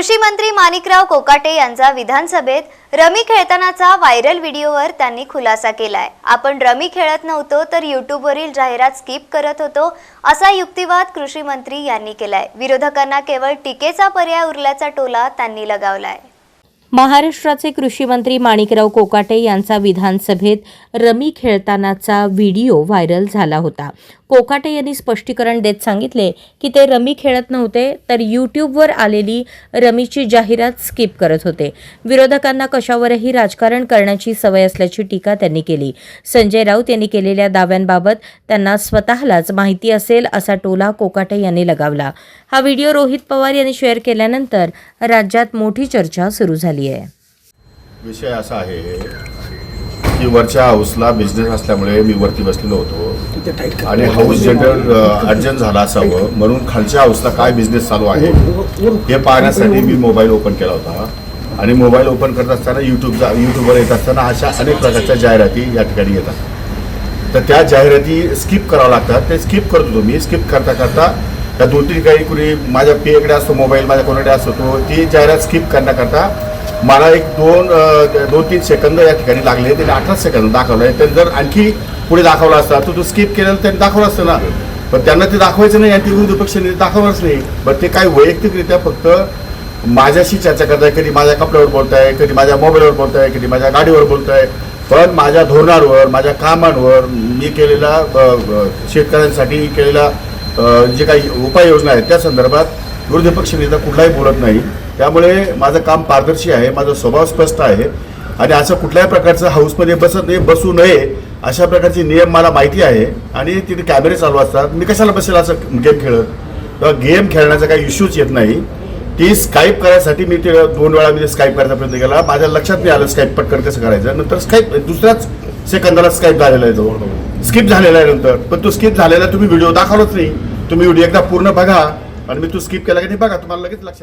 कृषी मंत्री माणिकराव कोकाटे यांचा विधानसभेत रमी खेळतानाचा व्हायरल व्हिडिओवर त्यांनी खुलासा केलाय. आपण रमी खेळत नव्हतो तर युट्यूबवरील जाहिरात स्किप करत होतो असा युक्तिवाद कृषी मंत्री यांनी केलाय. विरोधकांना केवळ टीकेचा पर्याय उरल्याचा टोला त्यांनी लगावलाय. महाराष्ट्राचे कृषी मंत्री माणिकराव कोकाटे यांचा विधानसभेत रमी खेळतानाचा व्हिडिओ व्हायरल झाला होता. कोकाटे यांनी स्पष्टीकरण देत सांगितले की ते रमी खेळत नव्हते तर यूट्यूबवर आलेली रमीची जाहिरात स्किप करत होते. विरोधकांना कशावरही राजकारण करण्याची सवय असल्याची टीका त्यांनी केली. संजय राऊत यांनी केलेल्या दाव्यांबाबत त्यांना स्वतःलाच माहिती असेल असा टोला कोकाटे यांनी लगावला. हा व्हिडिओ रोहित पवार यांनी शेअर केल्यानंतर राज्यात मोठी चर्चा सुरू झाली. आहे. विषय असा आहे की वरच्या हाऊसला बिझनेस असल्यामुळे मी वरती बसलेलो होतो. आणि हाऊस जनरल अर्जंट झाला असावं म्हणून खालच्या हाऊसला काय बिझनेस चालू आहे हे पाहण्यासाठी मी मोबाईल ओपन केला होता. आणि मोबाईल ओपन करत असताना यूट्यूबचा यूट्यूबवर येत असताना अशा अनेक प्रकारच्या जाहिराती या ठिकाणी येतात. तर त्या जाहिराती स्किप कराव्या लागतात. ते स्किप करत होतो मी. स्किप करता करता त्या दोन तीन काही कुणी माझ्या पेकडे असतो मोबाईल माझ्या कोणाकडे असतो तो ती जाहिरात स्किप करण्याकरता मला एक दोन दोन तीन सेकंद या ठिकाणी लागले त्याने अठरा सेकंद दाखवलं. आहे त्यांनी जर आणखी पुढे दाखवला असता तर तो स्किप केलेला त्यांनी दाखवलं असतं ना. पण त्यांना ते दाखवायचं नाही आणि ते विरोधी पक्षाने दाखवणारच नाही. पण ते काय वैयक्तिकरित्या फक्त माझ्याशी चर्चा करताय कधी माझ्या कपड्यावर बोलताय कधी माझ्या मोबाईलवर बोलताय कधी माझ्या गाडीवर बोलताय. पण माझ्या धोरणांवर माझ्या कामांवर मी केलेला शेतकऱ्यांसाठी केलेला जे काही उपाययोजना आहेत त्या संदर्भात विरोधी पक्ष नेता कुठलाही बोलत नाही. त्यामुळे माझं काम पारदर्शी आहे माझा स्वभाव स्पष्ट आहे आणि असं कुठल्याही प्रकारचं हाऊसमध्ये बसत नाही बसू नये अशा प्रकारचे नियम मला माहिती आहे आणि तिथे कॅमेरे चालू असतात. मी कशाला बसेल असं गेम खेळत? किंवा गेम खेळण्याचा काही इश्यूच येत नाही. ती स्काईप करायसाठी मी ते दोन वेळा मी स्काईप करायचा प्रयत्न केला. माझ्या लक्षात नाही आलं स्काईप पटकन कसं करायचं. नंतर स्काईप दुसऱ्याच सेकंदाला स्काईप झालेला आहे तो. स्किप झालेला आहे नंतर. पण तो स्किप झालेला तुम्ही व्हिडिओ दाखवलंच नाही. तुम्ही व्हिडिओ एकदा पूर्ण बघा आणि मी तो स्किप केला की नाही बघा तुम्हाला लगेच लक्षात